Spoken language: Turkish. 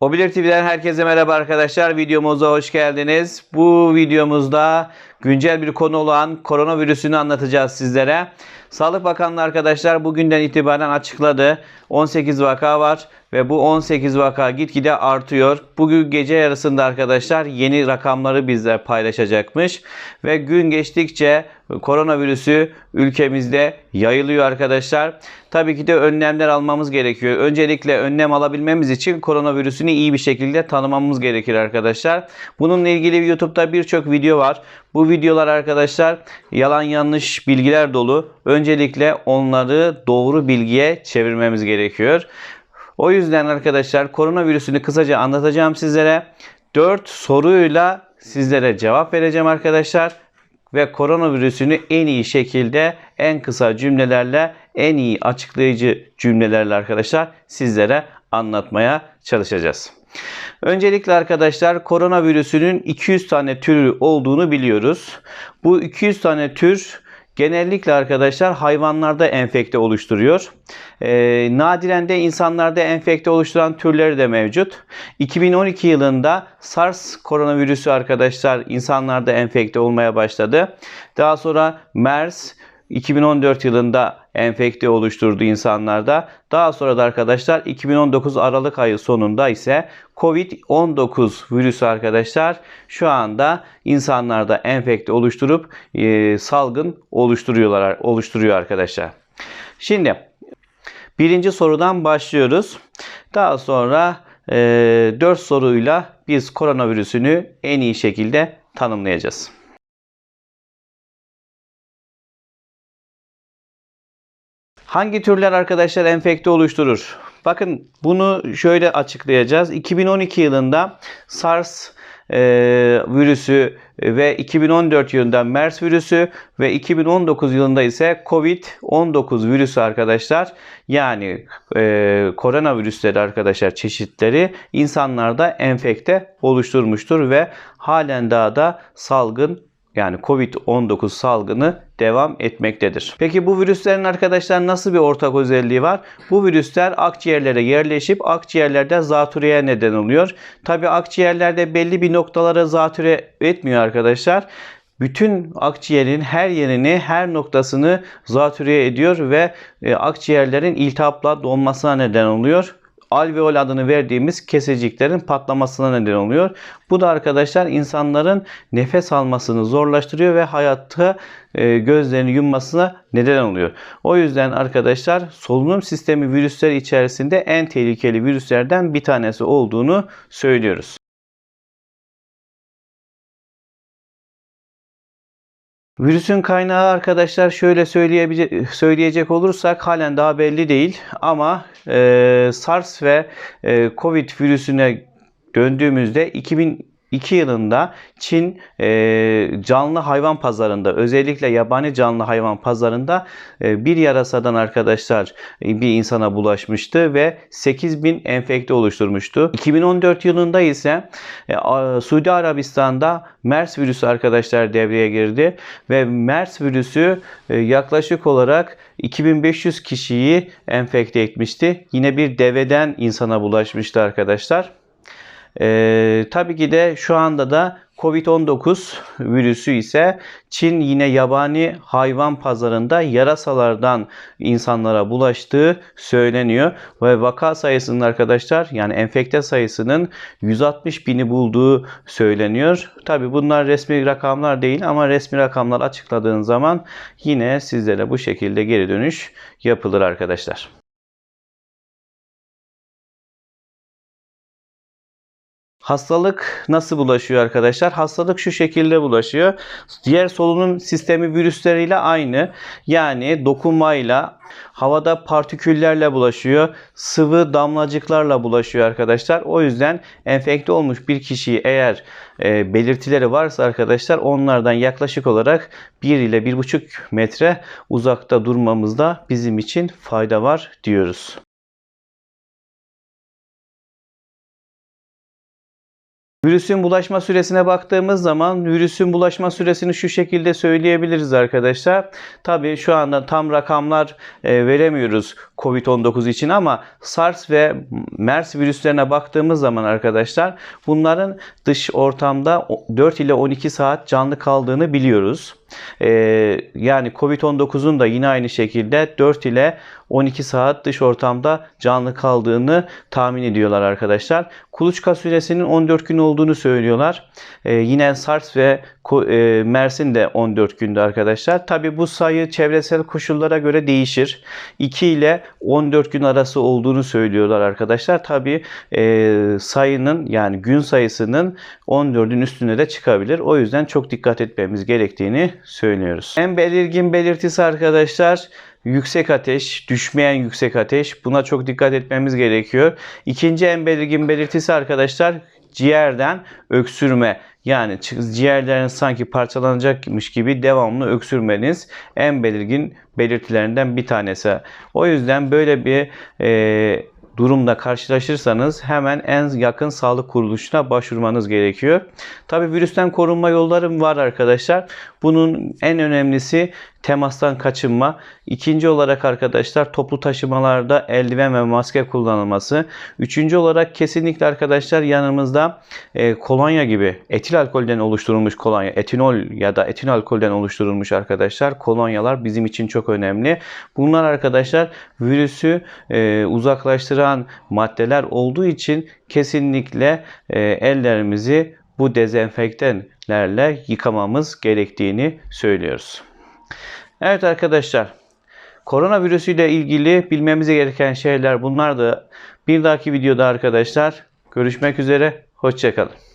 Obilir TV'den herkese merhaba arkadaşlar. Videomuza hoş geldiniz. Bu videomuzda güncel bir konu olan koronavirüsünü anlatacağız sizlere. Sağlık Bakanlığı arkadaşlar bugünden itibaren açıkladı. 18 vaka var ve bu 18 vaka gitgide artıyor. Bugün gece yarısında arkadaşlar yeni rakamları bizle paylaşacakmış. Ve gün geçtikçe koronavirüsü ülkemizde yayılıyor arkadaşlar. Tabii ki de önlemler almamız gerekiyor. Öncelikle önlem alabilmemiz için koronavirüsünü iyi bir şekilde tanımamız gerekir arkadaşlar. Bununla ilgili YouTube'da birçok video var. Bu videolar arkadaşlar yalan yanlış bilgiler dolu. Öncelikle onları doğru bilgiye çevirmemiz gerekiyor. O yüzden arkadaşlar koronavirüsünü kısaca anlatacağım sizlere. 4 soruyla sizlere cevap vereceğim arkadaşlar. Ve koronavirüsünü en iyi şekilde en kısa cümlelerle en iyi açıklayıcı cümlelerle arkadaşlar sizlere anlatmaya çalışacağız. Öncelikle arkadaşlar koronavirüsünün 200 tane türü olduğunu biliyoruz. Bu 200 tane tür genellikle arkadaşlar hayvanlarda enfekte oluşturuyor. Ee, nadiren de insanlarda enfekte oluşturan türleri de mevcut. 2012 yılında SARS koronavirüsü arkadaşlar insanlarda enfekte olmaya başladı. Daha sonra MERS 2014 yılında enfekte oluşturdu insanlarda. Daha sonra da arkadaşlar 2019 Aralık ayı sonunda ise Covid-19 virüsü arkadaşlar şu anda insanlarda enfekte oluşturup e, salgın oluşturuyorlar oluşturuyor arkadaşlar. Şimdi birinci sorudan başlıyoruz. Daha sonra e, 4 soruyla biz koronavirüsünü en iyi şekilde tanımlayacağız. Hangi türler arkadaşlar enfekte oluşturur? Bakın bunu şöyle açıklayacağız. 2012 yılında SARS e, virüsü ve 2014 yılında MERS virüsü ve 2019 yılında ise COVID-19 virüsü arkadaşlar yani e, koronavirüsleri arkadaşlar çeşitleri insanlarda enfekte oluşturmuştur ve halen daha da salgın yani Covid-19 salgını devam etmektedir. Peki bu virüslerin arkadaşlar nasıl bir ortak özelliği var? Bu virüsler akciğerlere yerleşip akciğerlerde zatürreye neden oluyor. Tabi akciğerlerde belli bir noktalara zatüre etmiyor arkadaşlar bütün akciğerin her yerini, her noktasını zatürre ediyor ve e, akciğerlerin iltihapla donmasına neden oluyor alveol adını verdiğimiz keseciklerin patlamasına neden oluyor. Bu da arkadaşlar insanların nefes almasını zorlaştırıyor ve hayatta e, gözlerini yummasına neden oluyor. O yüzden arkadaşlar solunum sistemi virüsleri içerisinde en tehlikeli virüslerden bir tanesi olduğunu söylüyoruz. Virüsün kaynağı arkadaşlar şöyle söyleyecek olursak halen daha belli değil ama e, SARS ve e, Covid virüsüne döndüğümüzde 2000 2002 yılında Çin e, canlı hayvan pazarında özellikle yabani canlı hayvan pazarında e, bir yarasadan arkadaşlar e, bir insana bulaşmıştı ve 8000 enfekte oluşturmuştu. 2014 yılında ise e, Suudi Arabistan'da MERS virüsü arkadaşlar devreye girdi ve MERS virüsü e, yaklaşık olarak 2500 kişiyi enfekte etmişti. Yine bir deveden insana bulaşmıştı arkadaşlar. Ee, tabii ki de şu anda da Covid-19 virüsü ise Çin yine yabani hayvan pazarında yarasalardan insanlara bulaştığı söyleniyor. Ve vaka sayısının arkadaşlar yani enfekte sayısının 160 bini bulduğu söyleniyor. Tabi bunlar resmi rakamlar değil ama resmi rakamlar açıkladığın zaman yine sizlere bu şekilde geri dönüş yapılır arkadaşlar. Hastalık nasıl bulaşıyor arkadaşlar? Hastalık şu şekilde bulaşıyor. Diğer solunum sistemi virüsleriyle aynı. Yani dokunmayla, havada partiküllerle bulaşıyor. Sıvı damlacıklarla bulaşıyor arkadaşlar. O yüzden enfekte olmuş bir kişiyi eğer e, belirtileri varsa arkadaşlar onlardan yaklaşık olarak 1 ile 1,5 metre uzakta durmamızda bizim için fayda var diyoruz. Virüsün bulaşma süresine baktığımız zaman virüsün bulaşma süresini şu şekilde söyleyebiliriz arkadaşlar. Tabii şu anda tam rakamlar e, veremiyoruz COVID-19 için ama SARS ve MERS virüslerine baktığımız zaman arkadaşlar bunların dış ortamda 4 ile 12 saat canlı kaldığını biliyoruz. E, yani COVID-19'un da yine aynı şekilde 4 ile 12 saat dış ortamda canlı kaldığını tahmin ediyorlar arkadaşlar. Kuluçka süresinin 14 gün olduğunu söylüyorlar. Ee, yine SARS ve e, MERS'in de 14 günde arkadaşlar. Tabi bu sayı çevresel koşullara göre değişir. 2 ile 14 gün arası olduğunu söylüyorlar arkadaşlar. Tabi e, sayının yani gün sayısının 14'ün üstüne de çıkabilir. O yüzden çok dikkat etmemiz gerektiğini söylüyoruz. En belirgin belirtisi arkadaşlar yüksek ateş, düşmeyen yüksek ateş. Buna çok dikkat etmemiz gerekiyor. İkinci en belirgin belirtisi arkadaşlar ciğerden öksürme. Yani ciğerlerin sanki parçalanacakmış gibi devamlı öksürmeniz en belirgin belirtilerinden bir tanesi. O yüzden böyle bir e, durumda karşılaşırsanız hemen en yakın sağlık kuruluşuna başvurmanız gerekiyor. Tabi virüsten korunma yolları var arkadaşlar. Bunun en önemlisi temastan kaçınma. İkinci olarak arkadaşlar toplu taşımalarda eldiven ve maske kullanılması. Üçüncü olarak kesinlikle arkadaşlar yanımızda e, kolonya gibi etil alkolden oluşturulmuş kolonya, etinol ya da etil alkolden oluşturulmuş arkadaşlar kolonyalar bizim için çok önemli. Bunlar arkadaşlar virüsü e, uzaklaştıran maddeler olduğu için kesinlikle e, ellerimizi bu dezenfektanlerle yıkamamız gerektiğini söylüyoruz. Evet arkadaşlar. Koronavirüsü ile ilgili bilmemiz gereken şeyler bunlar da bir dahaki videoda arkadaşlar. Görüşmek üzere. Hoşçakalın.